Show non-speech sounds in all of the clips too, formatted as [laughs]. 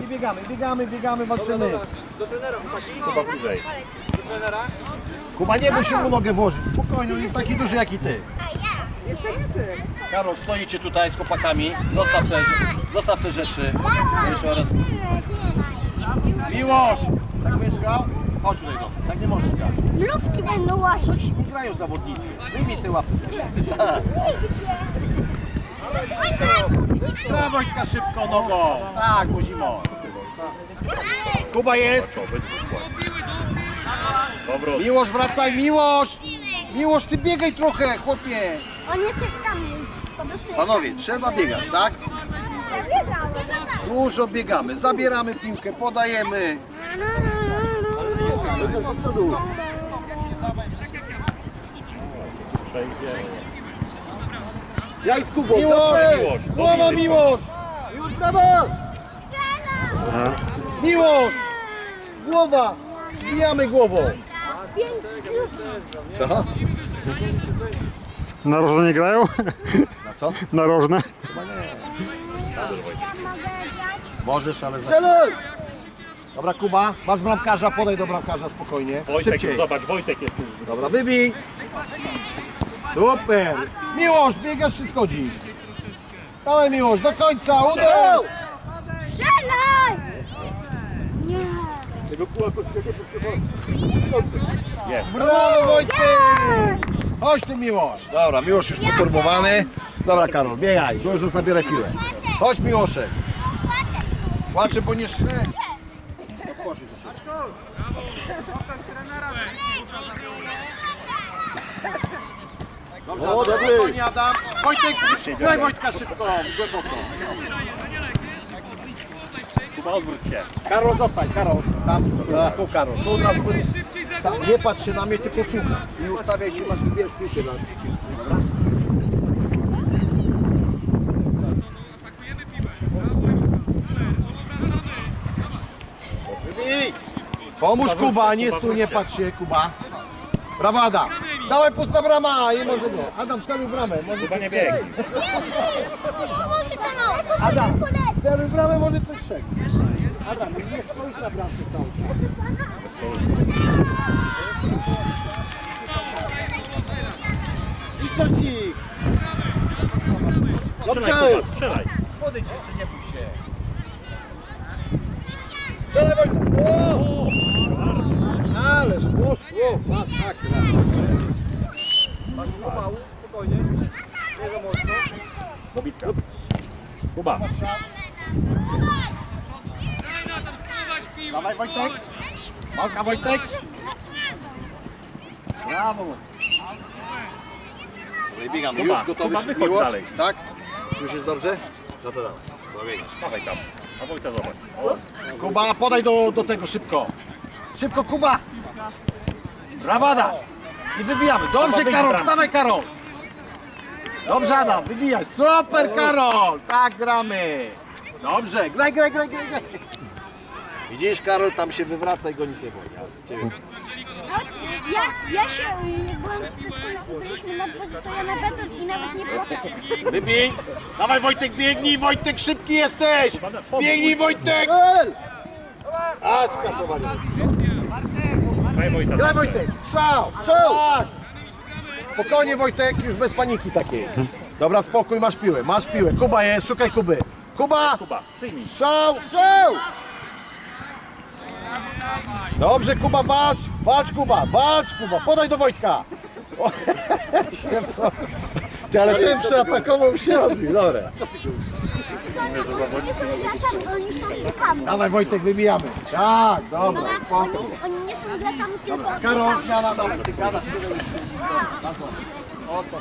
I biegamy, biegamy, biegamy, walczymy. Chyba bliżej. Kuba, nie bój się mu nogę włożyć. Spokojnie, on jest taki duży jak i ty. Karol, stoicie tutaj z chłopakami. Zostaw te, zostaw te rzeczy. Miłosz! Tak będziesz grał? Chodź tutaj do Tak nie możesz grać. Mrówki będą łasić. Nie grają zawodnicy. Wyjmij te łapy z kieszeni. [laughs] [laughs] Wojtka szybko nogą. Tak, Buzimo. Kuba jest. Dobra, Miłosz, wracaj, Miłosz! Miłosz, ty biegaj trochę, chłopie. On jest jak kamień. Po prostu Panowie, trzeba biegać, tak? Dużo biegamy, zabieramy piłkę, podajemy. przejdzie. Jaj z Kubą, Miłosz! Miłosz, Głowa dobry. Miłosz! Już brawo! Miłosz! Głowa! Bijamy głową. Pięć. Co? Narożne nie grają? Na co? [laughs] Narożne? Ja mogę grać. Możesz, ale... Strzelaj! Dobra, Kuba, masz bramkarza, podaj do bramkarza spokojnie. Wojtek, Szybciej. zobacz, Wojtek jest tu. Dobra, wybij. Super. Miłosz, biegasz czy schodzisz? Dawaj Miłosz, do końca, uderz! Strzelaj! Nie. Jest. Brawo Wojtek! Chodź tu Miłosz. Dobra, Miłosz już poturbowany. Dobra Karol, biegaj, dużo zabieraj piłę. Chodź Miłoszek. Płaczę, bo nie szedł. Dobrze, o, dobry. Spokojnie, Adam. Wojtek, daj Wojtka szybko, głęboko. Kuba, odwróć się. Karol, zostań, Karol. Tam, a, tu Karol. Tu od razu będziesz... Tam, nie patrz się na mnie, tylko słuchaj. I ustawiaj się, na przeciwniku, dobra? Wybij! Pomóż Kuba, nie stój, nie patrz się, Kuba. Brawa Adam. Dawaj pusta brama, nie może go. Adam, celuj bramę. Może Kuba nie biegnie. Adam, celuj bramę, może coś strzegł. Adam, nie stoisz na bramce cały czas. Ich! Dobrze! Strzelaj. Podejdź jeszcze, nie bój się. Strzelaj Wojtek! O! Ależ poszło, masakra. Dobitka. Kuba. Dawaj Wojtek! Walka Wojtek! Brawo! Biegamy. Kuba, Już gotowy dalej. tak? Już jest dobrze? No to dawaj. Dobra, biegasz. Dawaj tam. A Wojta zobacz. Kuba, podaj do, do tego szybko. Szybko, Kuba. Brawada. I wybijamy. Dobrze, Karol, wstawaj, Karol. Dobrze, Adam, wybijaj. Super, Karol. Tak gramy. Dobrze, graj, graj, graj, graj. graj. Widzisz, Karol, tam się wywraca i go nic nie boi. a Ciebie. Ja, ja się, y, jak byłem w przedszkolu byliśmy na dworze, to ja na beton i nawet nie płakałem. Wybij. Dawaj, Wojtek, biegnij. Wojtek, szybki jesteś. Biegnij, Wojtek. A, skasowanie. Daj Wojta. Graj Wojtek, strzał, strzał! Tak. Spokojnie Wojtek, już bez paniki takiej. Dobra, spokój, masz piłę, masz piłę. Kuba jest, szukaj Kuby. Kuba! Kuba, przyjmij. Strzał, strzał! Dobrze Kuba, walcz, walcz Kuba, walcz Kuba, podaj do Wojtka. O, Ty, ale ten przeatakował się robi, dobra. Nie są glacami, oni są lukami. Dawaj Wojtek, wybijamy. Tak, dobra, Oni, spoko. oni nie są glacami, tylko Karol, zmiana, dawaj, ty gadasz. Oto.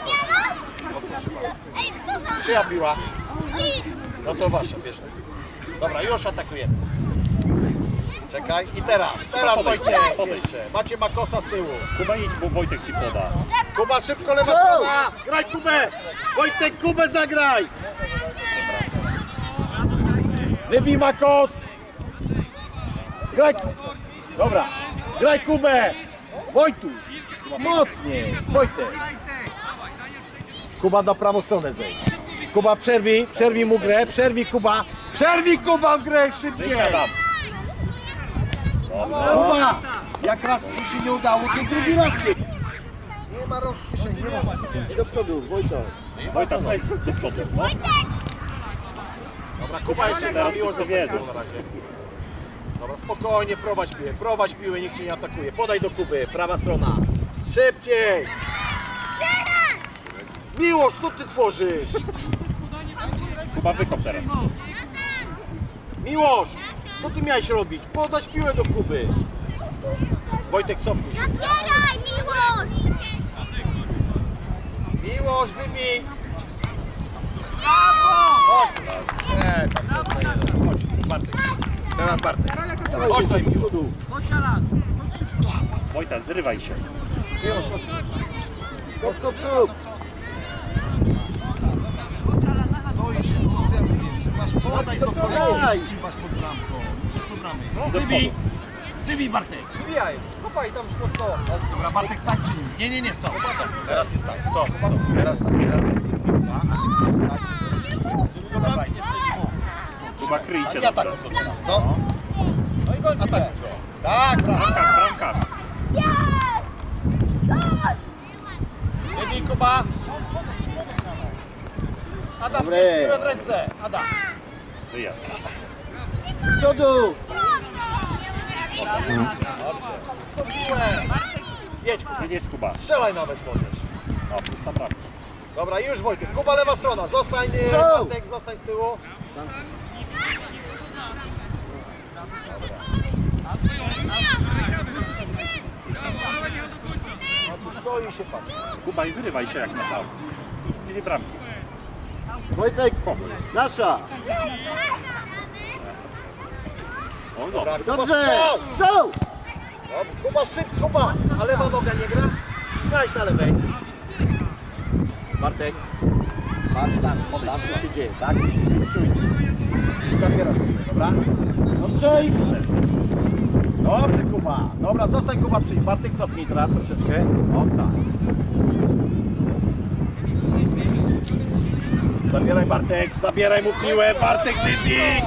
Ej, kto za... Czyja piła? Oj, No to wasza, bierze. Dobra, już atakujemy. Czekaj. I teraz, teraz Wojtek podejdź. jeszcze. Macie Makosa z tyłu. Kuba idź, bo Wojtek ci poda. Kuba, szybko lewa strona. Graj Kubę. Wojtek, Kubę zagraj. Wybij Makos. Graj. Dobra. Graj Kubę. Wojtuś. Mocniej. Wojtek. Kuba na prawą stronę zejdź. Kuba przerwij, przerwij mu grę, przerwij Kuba, Przerwij Kuba w grę szybciej! Kuba! Jak raz ci się nie udało, to drugi raz nie. Nie ma rąk w kieszeni, nie ma. I do przodu, Wojtek. Slajdź do przodu. No. Dobra, Kuba jeszcze Teraz miło wszyscy wiedzą. na razie. Dobra, spokojnie, prowadź piłę, prowadź piłę, nikt cię nie atakuje. Podaj do Kuby, prawa strona. Szybciej! Miłość, co ty tworzysz? Kuba wykop teraz. Miłosz, co ty miałeś robić? Podać piłę do Kuby. Wojtek, cofnij się. Nabieraj, miłość! Miłosz, wybij! Chodź tu. Nie, tam nie. Chodź, Bartek. Bartek. Chodź tutaj, do przodu. Wojta, zrywaj się. Kop, kop, kop. Podaj do kolei. Masz pod bramką. Przez pod bramę. No. Wybij Bartek. Wbijaj, kopaj tam mocno. Dobra, Bartek stań przy nim. Nie, nie, nie, stop. stop. Teraz jest tak, stop, stop. Teraz tak, teraz jest piłka. Musisz stać się. Dawaj. Kuba, kryjcie. I atakuj go teraz, no. No i gol Atakuj go. Tak, tak. Bramkarz, bramkarz. Wybij Kuba. Adam, bierz piłę w ręce. Adam. Wyjazd. To piłę! Jedź, Jedziesz Kuba. strzelaj nawet możesz. O, pusta bramka. Dobra, już Wojtek. Kuba lewa strona. Zostań, e, Strzał! Bartek, zostań z tyłu. No tu stoi się pan. Kuba i zrywaj się jak na szał. Bliżej bramki. Wojtek, Komu? nasza. Dobra, dobrze. Kuba, Dobrze, strzał! strzał. Dobra, Kuba szybko, Kuba! A lewa noga nie gra? Grałeś na lewej. Bartek. Patrz tam, tam co się dzieje, tak? Musisz być czujny. Zabierasz piłę, dobra? Dobrze i Dobrze Kuba. Dobra, zostań Kuba przy nim. Bartek cofnij teraz troszeczkę. O tak. Zabieraj Bartek, zabieraj mu piłę. Bartek wybij.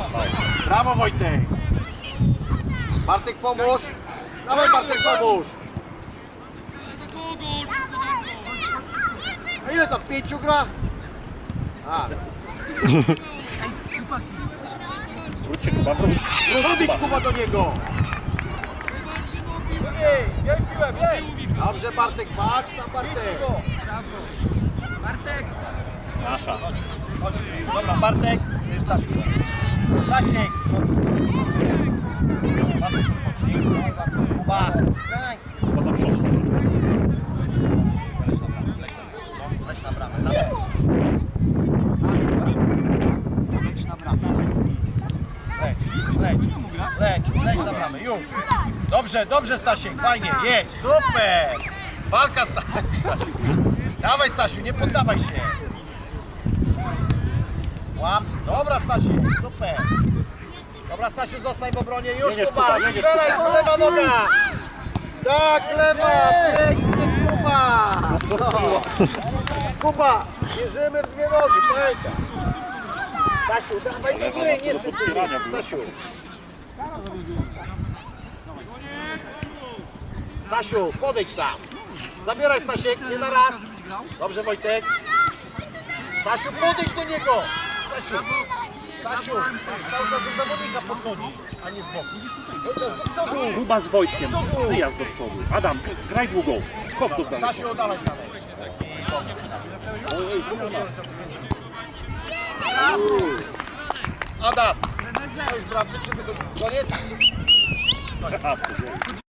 Brawo Wojtek. Bartek pomóż. Dawaj Bartek pomóż. A ile to? Pięciu gra? A, Wróć się Kuba, wróć. robić Kuba do niego. Dobrze Bartek, patrz tam Bartek. Nasza. Dobra, Bartek, Stasiu. Stasiek. Bartek, odpocznij. Kuba. Graj. Kuba do przodu troszeczkę. Leć na bramę. Tam jest brama. Leć na bramę. Leć, leć, leć, leć na bramę, już. Dobrze, dobrze Stasiek, fajnie, jedź, super. Walka Sta- Stasiu. Dawaj Stasiu, nie poddawaj się. Łap, dobra Stasiek, super. Dobra Stasiu, zostań w obronie, już Jedziesz, Kuba, Kuba, jedziesz, strzelaj, Kuba. lewa noga. Tak, lewa, pięknie Kuba. No. Kuba, bierzemy w dwie nogi, pamiętaj. Stasiu, dawaj do góry, nie tu. Stasiu. Stasiu, podejdź tam. Zabieraj Stasiek, nie na raz. Dobrze Wojtek. Stasiu, podejdź do niego. Stasiu. Stasiu, cały czas do zawodnika podchodzić, a nie z boku. Do przodu. Kuba z Wojtkiem. Wyjazd do przodu. Adam, graj długą. Kop do daleko. Stasiu, oddalaj dalej. Ojej. Adam. To już bramce, czy wy- koniec? A,